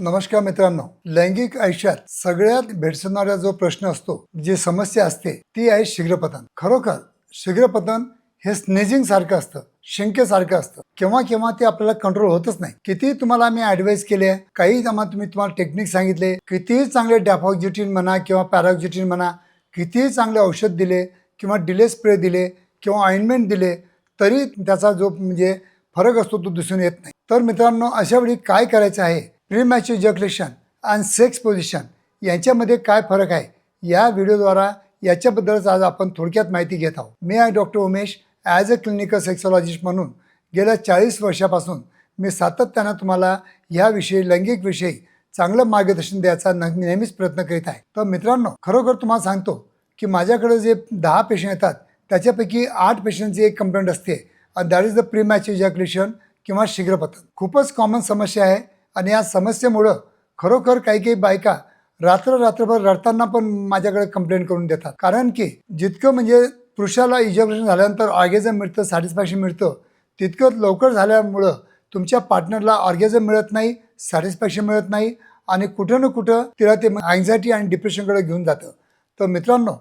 नमस्कार मित्रांनो. लैंगिक आयुष्यात सगळ्यात भेडसणारा जो प्रश्न असतो जी समस्या असते ती आहे शीघ्रपतन. खरोखर शीघ्रपतन हे स्नेजिंग सारखं असतं शिंकेसारखं असतं. केव्हा केव्हा ते आपल्याला कंट्रोल होतच नाही. किती तुम्हाला मी ऍडवाइस केले काही आम्हाला तुम्ही तुम्हाला टेक्निक सांगितले कितीही चांगले डॅफॉक्झिटिन म्हणा किंवा पॅराक्झिटिन म्हणा कितीही चांगले औषध दिले किंवा डिले स्प्रे दिले किंवा ऑइंटमेंट दिले तरी त्याचा जो म्हणजे फरक असतो तो दिसून येत नाही. तर मित्रांनो अशा वेळी काय करायचं आहे? प्रीमॅच जक्लेशन आणि सेक्स पोझिशन यांच्यामध्ये काय फरक आहे? या व्हिडिओद्वारा याच्याबद्दलच आज आपण थोडक्यात माहिती घेत आहोत. मी आहे doctor Umesh as a clinical sexologist म्हणून गेल्या चाळीस वर्षापासून मी सातत्यानं तुम्हाला याविषयी लैंगिकविषयी चांगलं मार्गदर्शन द्यायचा न- नेहमीच प्रयत्न करीत आहे. तर मित्रांनो खरोखर तुम्हाला सांगतो की माझ्याकडे जे दहा पेशंट येतात त्याच्यापैकी आठ पेशंटची एक कंप्लेंट असते. That is the premature ejaculation किंवा शीघ्रपतन. खूपच कॉमन समस्या आहे. आणि या समस्येमुळं खरोखर काही काही बायका रात्र रात्रभर रडताना पण माझ्याकडे कंप्लेंट करून देतात. कारण की जितकं म्हणजे पुरुषाला इजेक्शन झाल्यानंतर ऑर्गेझम मिळतं सॅटिस्फॅक्शन मिळतं तितकं लवकर झाल्यामुळं तुमच्या पार्टनरला ऑर्गेझम मिळत नाही सॅटिस्फॅक्शन मिळत नाही आणि कुठं ना कुठं तिला ते अँझायटी आणि डिप्रेशनकडे घेऊन जातं. तर मित्रांनो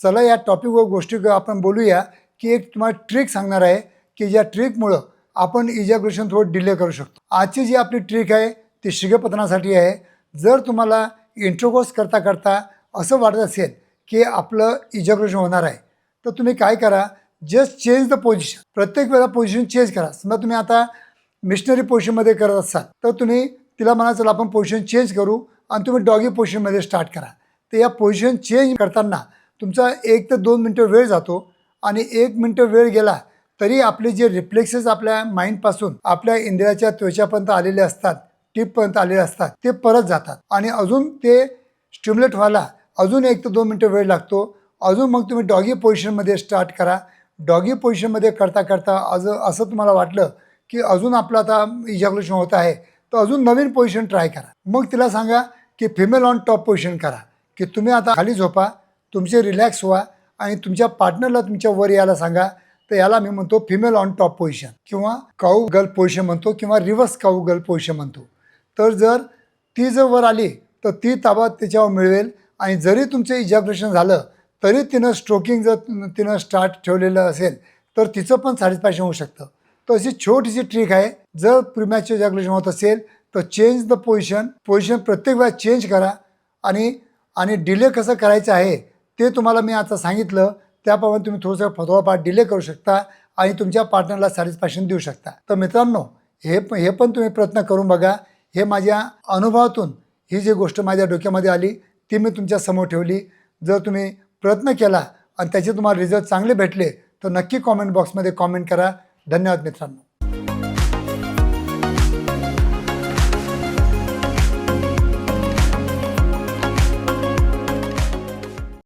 चला या टॉपिकवर गोष्टी आपण बोलूया की एक तुम्हाला ट्रिक सांगणार आहे की ज्या ट्रिकमुळं आपण इजॅक्युलेशन थोडं डिले करू शकतो. आजची जी आपली ट्रिक आहे ती शीघ्रपतनासाठी आहे. जर तुम्हाला इंट्रोकोर्स करता करता असं वाटत असेल की आपलं इजॅक्युलेशन होणार आहे तर तुम्ही काय करा? जस्ट चेंज द पोझिशन प्रत्येक वेळा पोझिशन चेंज करा. समजा तुम्ही आता मिशनरी पोझिशनमध्ये करत असाल तर तुम्ही तिला म्हणा चला आपण पोझिशन चेंज करू आणि तुम्ही डॉगी पोझिशनमध्ये स्टार्ट करा. तर या पोझिशन चेंज करताना तुमचा एक ते दोन मिनटं वेळ जातो आणि एक मिनटं वेळ गेला तरी आपले जे रिफ्लेक्सेस आपल्या माइंडपासून आपल्या इंद्रियाच्या त्वचापर्यंत आलेले असतात टिपपर्यंत आलेले असतात ते परत जातात. आणि अजून ते स्टिम्युलेट व्हायला अजून एक ते दोन मिनटं वेळ लागतो. अजून मग तुम्ही डॉगी पोझिशनमध्ये स्टार्ट करा. डॉगी पोझिशनमध्ये करता करता अज असं तुम्हाला वाटलं की अजून आपलं आता इजॅक्युलेशन होत आहे तर अजून नवीन पोझिशन ट्राय करा. मग तिला सांगा की फिमेल ऑन टॉप पोझिशन करा. की तुम्ही आता खाली झोपा तुमचे रिलॅक्स व्हा आणि तुमच्या पार्टनरला तुमच्या वर यायला सांगा. तर याला मी म्हणतो फिमेल ऑन टॉप पोझिशन किंवा काऊ गर्ल पोझिशन म्हणतो किंवा रिव्हर्स काऊ गर्ल पोझिशन म्हणतो. तर जर ती जर वर आली तर ती ताबा त्याच्यावर मिळवेल आणि जरी तुमचं इजॅक्युलेशन झालं तरी तिनं स्ट्रोकिंग जर तिनं स्टार्ट ठेवलेलं असेल तर तिचं पण सॅटिस्फॅक्शन होऊ शकतं. तर अशी छोटीशी ट्रिक आहे. जर प्रिमॅच्युअर इजॅक्युलेशन होत असेल तर चेंज द पोझिशन पोझिशन प्रत्येक वेळा चेंज करा आणि आणि डिले कसं करायचं आहे ते तुम्हाला मी आता सांगितलं. त्याप्रमाणे तुम्ही थोडंसं थोडाफार डिले करू शकता आणि तुमच्या पार्टनरला सॅटिस्फॅक्शन देऊ शकता. तर मित्रांनो हे हे पण तुम्ही प्रयत्न करून बघा. हे माझ्या अनुभवातून ही जी गोष्ट माझ्या डोक्यामध्ये आली ती मी तुमच्यासमोर ठेवली. जर तुम्ही प्रयत्न केला आणि त्याचे तुम्हाला रिझल्ट चांगले भेटले तर नक्की कॉमेंट बॉक्समध्ये कॉमेंट करा. धन्यवाद मित्रांनो.